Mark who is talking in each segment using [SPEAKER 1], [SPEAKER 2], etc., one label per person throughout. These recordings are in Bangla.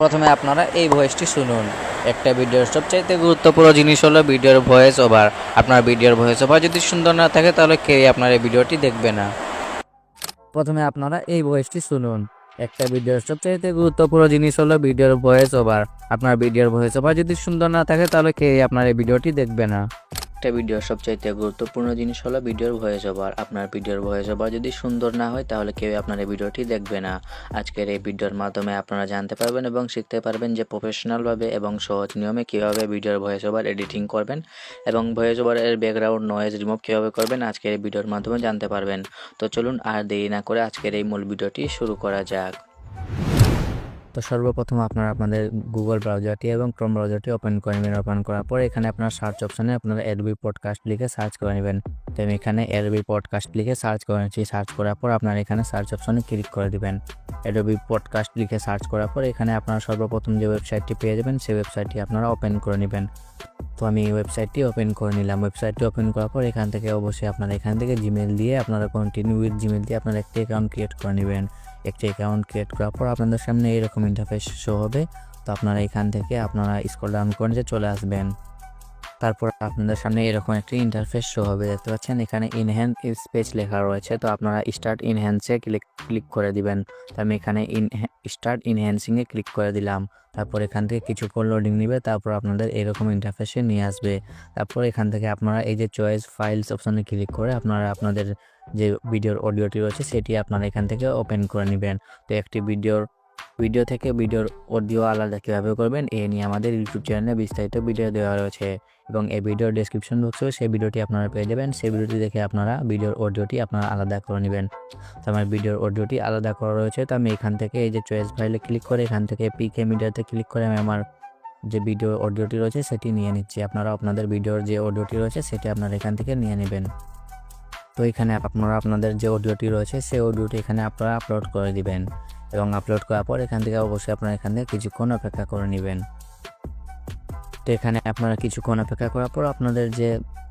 [SPEAKER 1] প্রথমে আপনারা এই ভয়েসটি শুনুন। একটা ভিডিওর সবচাইতে গুরুত্বপূর্ণ জিনিস হলো ভিডিওর ভয়েস ওভার আপনার ভিডিওর ভয়েস ওভার যদি সুন্দর না থাকে, তাহলে কেউ আপনার এই ভিডিওটি দেখবে না। প্রথমে আপনারা এই ভয়েসটি শুনুন। একটা ভিডিওর সবচাইতে গুরুত্বপূর্ণ জিনিস হলো ভিডিওর ভয়েস ওভার আপনার ভিডিওর ভয়েস ওভার যদি সুন্দর না থাকে, তাহলে কেউ আপনার এই ভিডিওটি দেখবে না। একটা ভিডিওর সবচাইতে গুরুত্বপূর্ণ জিনিস হলো ভিডিওর ভয়েস ওভার আপনার ভিডিওর ভয়েস ওভার যদি সুন্দর না হয়, তাহলে কেউ আপনার এই ভিডিওটি দেখবে না। আজকের এই ভিডিওর মাধ্যমে আপনারা জানতে পারবেন এবং শিখতে পারবেন যে প্রফেশনালভাবে এবং সহজ নিয়মে কীভাবে ভিডিওর ভয়েস ওভার এডিটিং করবেন এবং ভয়েস ওভারের ব্যাকগ্রাউন্ড নয়েজ রিমুভ কীভাবে করবেন, আজকের এই ভিডিওর মাধ্যমে জানতে পারবেন। তো চলুন আর দেরি না করে আজকের এই মূল ভিডিওটি শুরু করা যাক। তো সর্বপ্রথম আপনারা আপনাদের গুগল ব্রাউজারটি এবং ক্রোম ব্রাউজারটি ওপেন করে নেবেন। ওপেন করার পর এখানে আপনার সার্চ অপশানে আপনারা এলবি পডকাস্ট লিখে সার্চ করে নেবেন। তো আমি এখানে এলবি পডকাস্ট লিখে সার্চ করে নিচ্ছি। সার্চ করার পর আপনারা এখানে সার্চ অপশানে ক্লিক করে দিবেন। এডোবি পডকাস্ট লিখে সার্চ করার পর এখানে আপনারা সর্বপ্রথম যে ওয়েবসাইটটি পেয়ে যাবেন, সেই ওয়েবসাইটটি আপনারা ওপেন করে নেবেন। তো আমি ওয়েবসাইটটি ওপেন করে নিলাম। ওয়েবসাইটটি ওপেন করার পর এখান থেকে অবশ্যই আপনারা এখান থেকে জিমেল দিয়ে আপনারা কন্টিনিউ উইথ জিমেল দিয়ে আপনারা একটি অ্যাকাউন্ট ক্রিয়েট করে নেবেন। একটি অ্যাকাউন্ট ক্রিয়েট করার পর আপনাদের সামনে এরকম ইন্টারফেস শো হবে। তো আপনারা এখান থেকে আপনারা স্কোর ডাউন করে চলে আসবেন। তারপর আপনাদের সামনে এরকম একটি ইন্টারফেস শো হবে, দেখতে পাচ্ছেন? এখানে ইনহ্যান্স স্পেস লেখা রয়েছে, তো আপনারা স্টার্ট ইনহ্যান্সে ক্লিক ক্লিক করে দিবেন। তো আমি এখানে ইন স্টার্ট ইনহ্যান্সিংয়ে ক্লিক করে দিলাম। তারপর এখান থেকে কিছু কিছুক্ষণ লোডিং নেবে, তারপর আপনাদের এরকম ইন্টারফেসে নিয়ে আসবে। তারপর এখান থেকে আপনারা এই যে চয়েস ফাইলস অপশানে ক্লিক করে আপনারা আপনাদের যে ভিডিওর অডিওটি রয়েছে, সেটি আপনারা এখান থেকে ওপেন করে নেবেন। তো একটি ভিডিওর ভিডিও থেকে ভিডিওর অডিও আলাদা কীভাবে করবেন, এ নিয়ে আমাদের ইউটিউব চ্যানেলে বিস্তারিত ভিডিও দেওয়া রয়েছে। এবং এই ভিডিওর ডেসক্রিপশন বক্সেও সেই ভিডিওটি আপনারা পেয়ে যাবেন। সেই ভিডিওটি দেখে আপনারা ভিডিওর অডিওটি আপনারা আলাদা করে নেবেন। তো আমার ভিডিওর অডিওটি আলাদা করা রয়েছে। তো আমি এখান থেকে এই যে চয়েস ফাইলে ক্লিক করে এখান থেকে পিকে মিডিয়াতে ক্লিক করে আমি আমার যে ভিডিও অডিওটি রয়েছে সেটি নিয়ে নিচ্ছি। আপনারা আপনাদের ভিডিওর যে অডিওটি রয়েছে সেটি আপনারা এখান থেকে নিয়ে নেবেন। তো এখানে আপনারা আপনাদের যে অডিওটি রয়েছে সেই অডিওটি এখানে আপনারা আপলোড করে দিবেন। এবং আপলোড করার পর এখান থেকে অবশ্যই আপনারা এখান থেকে কিছুক্ষণ অপেক্ষা করে নেবেন। তো এখানে আপনারা কিছুক্ষণ অপেক্ষা করার পর আপনাদের যে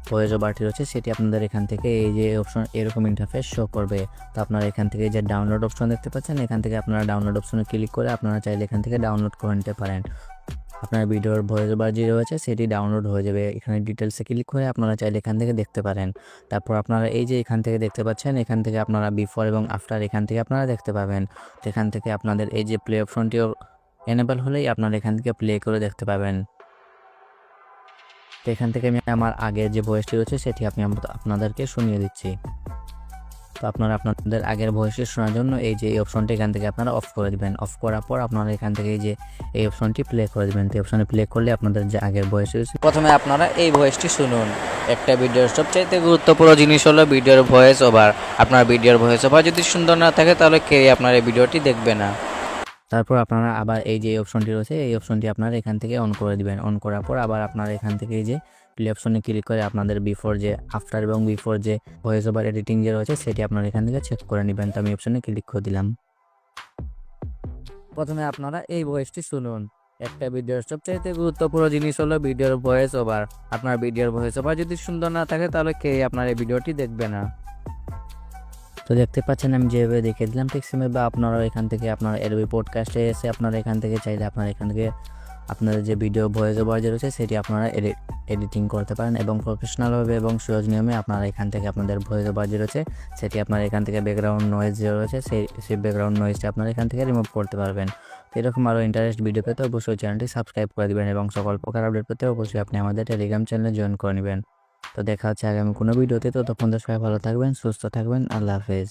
[SPEAKER 1] ভয়েস ওভারটি রয়েছে সেটি আপনাদের এখান থেকে এই যে অপশন এরকম ইন্টারফেস শো করবে। তো আপনারা এখান থেকে যে ডাউনলোড অপশন দেখতে পাচ্ছেন, এখান থেকে আপনারা ডাউনলোড অপশনে ক্লিক করে আপনারা চাইলে এখান থেকে ডাউনলোড করে নিতে পারেন। আপনার ভিডিওর ভয়েস ওভার যে রয়েছে, সেটি ডাউনলোড হয়ে যাবে। এখানে ডিটেলসে ক্লিক করে আপনারা চাইলে এখান থেকে দেখতে পারেন। তারপর আপনারা এই যে এখান থেকে দেখতে পাচ্ছেন, এখান থেকে আপনারা বিফোর এবং আফটার এখান থেকে আপনারা দেখতে পাবেন। তো এখান থেকে আপনাদের এই যে প্লে অপশনটিও এনেবল হলেই আপনারা এখান থেকে প্লে করে দেখতে পাবেন। তো এখান থেকে আমি আমার আগের যে ভয়েসটি রয়েছে, সেটি আমি আপনাদেরকে শুনিয়ে দিচ্ছি। তো আপনারা আপনাদের আগের ভয়েসটি শোনার জন্য এই যে এই অপশনটি এখান থেকে আপনারা অফ করে দেবেন। অফ করার পর আপনারা এখান থেকে এই যে এই অপশনটি প্লে করে দেবেন। তো অপশনে প্লে করলে আপনাদের যে আগের ভয়েস রয়েছে, প্রথমে আপনারা এই ভয়েসটি শুনুন। একটা ভিডিওর সবচাইতে গুরুত্বপূর্ণ জিনিস হলো ভিডিওর ভয়েস ওভার আপনার ভিডিওর ভয়েস ওভার যদি সুন্দর না থাকে তাহলে কে আপনার এই ভিডিওটি দেখবে না। তারপর আপনারা আবার এই যে অপশনটি রয়েছে, এই অপশনটি আপনারা এখান থেকে অন করে দিবেন। অন করার পর আবার আপনারা এখান থেকে যে প্লে অপশনে ক্লিক করে আপনাদের বিফোর যে আফটার এবং বিফোর যে ভয়েস ওভার এডিটিং যে রয়েছে, সেটি আপনারা এখান থেকে চেক করে নেবেন। তো আমি অপশনে ক্লিক করে দিলাম। প্রথমে আপনারা এই ভয়েসটি শুনুন। একটা ভিডিওর সবচাইতে গুরুত্বপূর্ণ জিনিস হলো ভিডিওর ভয়েস ওভার আপনার ভিডিওর ভয়েস ওভার যদি সুন্দর না থাকে, তাহলে কে আপনার এই ভিডিওটি দেখবে না? তো দেখতে পাচ্ছেন, আমি যেভাবে দেখে দিলাম, ঠিক সেভাবে আপনারা এখান থেকে, আপনার এলবি পডকাস্টে এসে আপনারা এখান থেকে চাইলে আপনারা এখান থেকে আপনাদের যে ভিডিও ভয়েস ওভার যে রয়েছে, সেটি আপনারা এডিটিং করতে পারেন এবং প্রফেশনালভাবে এবং সহজ নিয়মে আপনারা এখান থেকে আপনাদের ভয়েস ওভার যে রয়েছে, সেটি আপনারা এখান থেকে ব্যাকগ্রাউন্ড নয়েজ যে রয়েছে সেই সেই ব্যাকগ্রাউন্ড নয়েজটা আপনারা এখান থেকে রিমুভ করতে পারবেন। এরকম আরও ইন্টারেস্ট ভিডিও পেতে অবশ্যই চ্যানেলটি সাবস্ক্রাইব করে দেবেন এবং সকল প্রকার আপডেট পেতে অবশ্যই আপনি আমাদের টেলিগ্রাম চ্যানেলে জয়েন করে নেবেন। তো দেখা হচ্ছে আগামী কোনো ভিডিওতে। তো তো সবাই ভালো থাকবেন, সুস্থ থাকবেন। আল্লাহ হাফেজ।